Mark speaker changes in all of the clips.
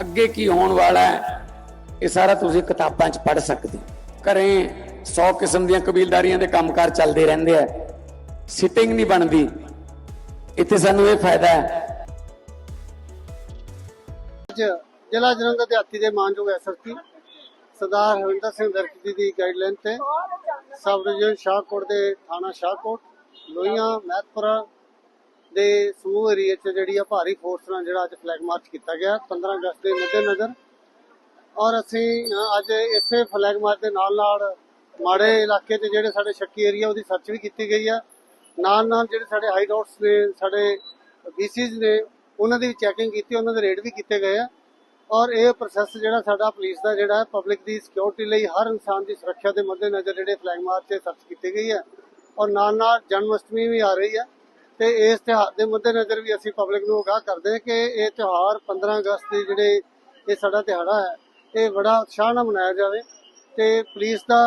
Speaker 1: ਅੱਗੇ ਕੀ ਹੋਣ ਵਾਲਾ ਹੈ, ਇਹ ਸਾਰਾ ਤੁਸੀਂ ਕਿਤਾਬਾਂ 'ਚ ਪੜ੍ਹ ਸਕਦੇ ਘਰੇ 100 ਕਿਸਮ ਦੀਆਂ ਕਬੀਲਦਾਰੀਆਂ ਦੇ ਕੰਮਕਾਰ ਚੱਲਦੇ ਰਹਿੰਦੇ ਆ। ਸਿਟਿੰਗ ਨਹੀਂ ਬਣਦੀ। ਇੱਥੇ ਸਾਨੂੰ ਇਹ ਫਾਇਦਾ ਹੈ।
Speaker 2: ਜ਼ਿਲ੍ਹਾ ਜਲੰਧਰ ਦਿਹਾਤੀ ਦੇ ਮਾਨਯੋਗ ਐਸਐਸਪੀ ਸਰਦਾਰ ਹਰਿੰਦਰ ਸਿੰਘ ਦਰਕ ਜੀ ਦੀ ਗਾਈਡਲਾਈਨ ਤੇ ਸਬ ਡਿਵੀਜ਼ਨ ਸ਼ਾਹਕੋਟ ਦੇ ਥਾਣਾ ਸ਼ਾਹਕੋਟ, ਲੋਹੀਆਂ, ਮਹਿਤਪੁਰਾ ਦੇ ਸਮੂਹ ਏਰੀਏ 'ਚ ਜਿਹੜੀ ਆ ਭਾਰੀ ਫੋਰਸ ਨਾਲ ਜਿਹੜਾ ਅੱਜ ਫਲੈਗ ਮਾਰਚ ਕੀਤਾ ਗਿਆ 15 ਅਗਸਤ ਦੇ ਮੱਦੇਨਜ਼ਰ। ਔਰ ਅਸੀਂ ਅੱਜ ਇਸੇ ਫਲੈਗ ਮਾਰਚ ਦੇ ਨਾਲ ਨਾਲ ਮਾੜੇ ਇਲਾਕੇ 'ਚ ਜਿਹੜੇ ਸਾਡੇ ਸ਼ੱਕੀ ਏਰੀਆ ਉਹਦੀ ਸਰਚ ਵੀ ਕੀਤੀ ਗਈ ਆ। ਨਾਲ ਨਾਲ ਜਿਹੜੇ ਸਾਡੇ ਹਾਈ ਰੋਡਸ ਨੇ, ਸਾਡੇ ਬੀਸੀਜ਼ ਨੇ, ਉਹਨਾਂ ਦੀ ਵੀ ਚੈਕਿੰਗ ਕੀਤੀ, ਉਹਨਾਂ ਦੇ ਰੇਡ ਵੀ ਕੀਤੇ ਗਏ ਆ। ਔਰ ਇਹ ਪ੍ਰੋਸੈਸ ਜਿਹੜਾ ਸਾਡਾ ਪੁਲਿਸ ਦਾ ਜਿਹੜਾ ਪਬਲਿਕ ਦੀ ਸਿਕਿਉਰਿਟੀ ਲਈ ਹਰ ਇਨਸਾਨ ਦੀ ਸੁਰੱਖਿਆ ਦੇ ਮੱਦੇਨਜ਼ਰ ਜਿਹੜੇ ਫਲੈਗ ਮਾਰਚ ਤੇ ਸਰਚ ਕੀਤੀ ਗਈ ਹੈ ਔਰ ਨਾਲ ਨਾਲ ਜਨਮ ਅਸ਼ਟਮੀ ਵੀ ਆ ਰਹੀ ਹੈ ਤੇ ਇਸ ਤਿਉਹਾਰ ਦੇ ਮੱਦੇਨਜ਼ਰ ਵੀ ਅਸੀਂ ਪਬਲਿਕ ਨੂੰ ਅਗਾਹ ਕਰਦੇ ਹਾਂ ਕਿ ਇਹ ਤਿਉਹਾਰ 15 ਅਗਸਤ ਦੀ ਜਿਹੜੇ ਇਹ ਸਾਡਾ ਦਿਹਾੜਾ ਹੈ, ਇਹ ਬੜਾ ਉਤਸ਼ਾਹ ਨਾਲ ਮਨਾਇਆ ਜਾਵੇ ਤੇ ਪੁਲਿਸ ਦਾ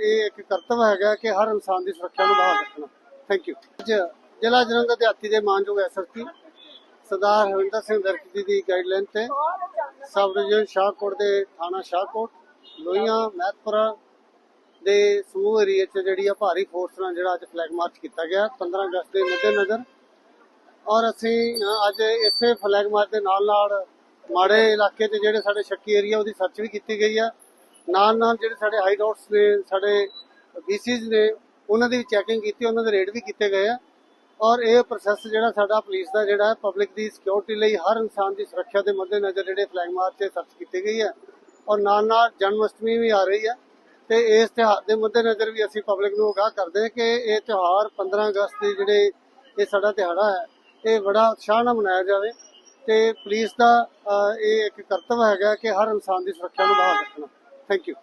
Speaker 2: ਇਹ ਇੱਕ ਕਰਤੱਵ ਹੈਗਾ ਕਿ ਹਰ ਇਨਸਾਨ ਦੀ ਸੁਰੱਖਿਆ ਨੂੰ ਬਹਾਲ ਰੱਖਣਾ। ਥੈਂਕ ਯੂ ਅੱਜ ਜ਼ਿਲ੍ਹਾ ਜਲੰਧਰ ਦੇ ਦਿਹਾਤੀ ਦੇ ਮਾਨਯੋਗ ਐਸਐਸਪੀ ਸਰਦਾਰ ਹਰਿੰਦਰ ਸਿੰਘ ਦਰਕ ਜੀ ਦੀ ਗਾਈਡਲਾਈਨ ਤੇ ਸਬ ਡਿਵੀਜ਼ਨ ਸ਼ਾਹਕੋਟ ਦੇ ਥਾਣਾ ਸ਼ਾਹਕੋਟ, ਲੋਹੀਆਂ, ਮਹਿਤਪੁਰਾ ਦੇ ਸਮੂਹ ਏਰੀਏ 'ਚ ਜਿਹੜੀ ਆ ਭਾਰੀ ਫੋਰਸ ਨਾਲ ਜਿਹੜਾ ਅੱਜ ਫਲੈਗ ਮਾਰਚ ਕੀਤਾ ਗਿਆ 15 ਅਗਸਤ ਦੇ ਮੱਦੇਨਜ਼ਰ। ਔਰ ਅਸੀਂ ਅੱਜ ਇਸੇ ਫਲੈਗ ਮਾਰਚ ਦੇ ਨਾਲ ਨਾਲ ਮਾੜੇ ਇਲਾਕੇ 'ਚ ਜਿਹੜੇ ਸਾਡੇ ਸ਼ੱਕੀ ਏਰੀਆ, ਉਹਦੀ ਸਰਚ ਵੀ ਕੀਤੀ ਗਈ ਆ। ਨਾਲ ਨਾਲ ਜਿਹੜੇ ਸਾਡੇ ਹਾਈ ਰੋਡਸ ਨੇ, ਸਾਡੇ ਬੀਸੀਜ਼ ਨੇ, ਉਹਨਾਂ ਦੀ ਵੀ ਚੈਕਿੰਗ ਕੀਤੀ, ਉਹਨਾਂ ਦੇ ਰੇਡ ਵੀ ਕੀਤੇ ਗਏ ਆ। ਔਰ ਇਹ ਪ੍ਰੋਸੈਸ ਜਿਹੜਾ ਸਾਡਾ ਪੁਲਿਸ ਦਾ ਜਿਹੜਾ ਪਬਲਿਕ ਦੀ ਸਿਕਿਉਰਿਟੀ ਲਈ ਹਰ ਇਨਸਾਨ ਦੀ ਸੁਰੱਖਿਆ ਦੇ ਮੱਦੇਨਜ਼ਰ ਜਿਹੜੇ ਫਲੈਗ ਮਾਰਚ ਤੇ ਸਰਚ ਕੀਤੀ ਗਈ ਹੈ ਔਰ ਨਾਲ ਨਾਲ ਜਨਮ ਅਸ਼ਟਮੀ ਵੀ ਆ ਰਹੀ ਹੈ ਤੇ ਇਸ ਤਿਉਹਾਰ ਦੇ ਮੱਦੇਨਜ਼ਰ ਵੀ ਅਸੀਂ ਪਬਲਿਕ ਨੂੰ ਆਗਾਹ ਕਰਦੇ ਹਾਂ ਕਿ ਇਹ ਤਿਉਹਾਰ 15 ਅਗਸਤ ਦੀ ਜਿਹੜੇ ਇਹ ਸਾਡਾ ਦਿਹਾੜਾ ਹੈ, ਇਹ ਬੜਾ ਉਤਸ਼ਾਹ ਨਾਲ ਮਨਾਇਆ ਜਾਵੇ ਤੇ ਪੁਲਿਸ ਦਾ ਇਹ ਇੱਕ ਕਰਤੱਵ ਹੈਗਾ ਕਿ ਹਰ ਇਨਸਾਨ ਦੀ ਸੁਰੱਖਿਆ ਨੂੰ ਬਹਾਲ ਰੱਖਣਾ। Thank you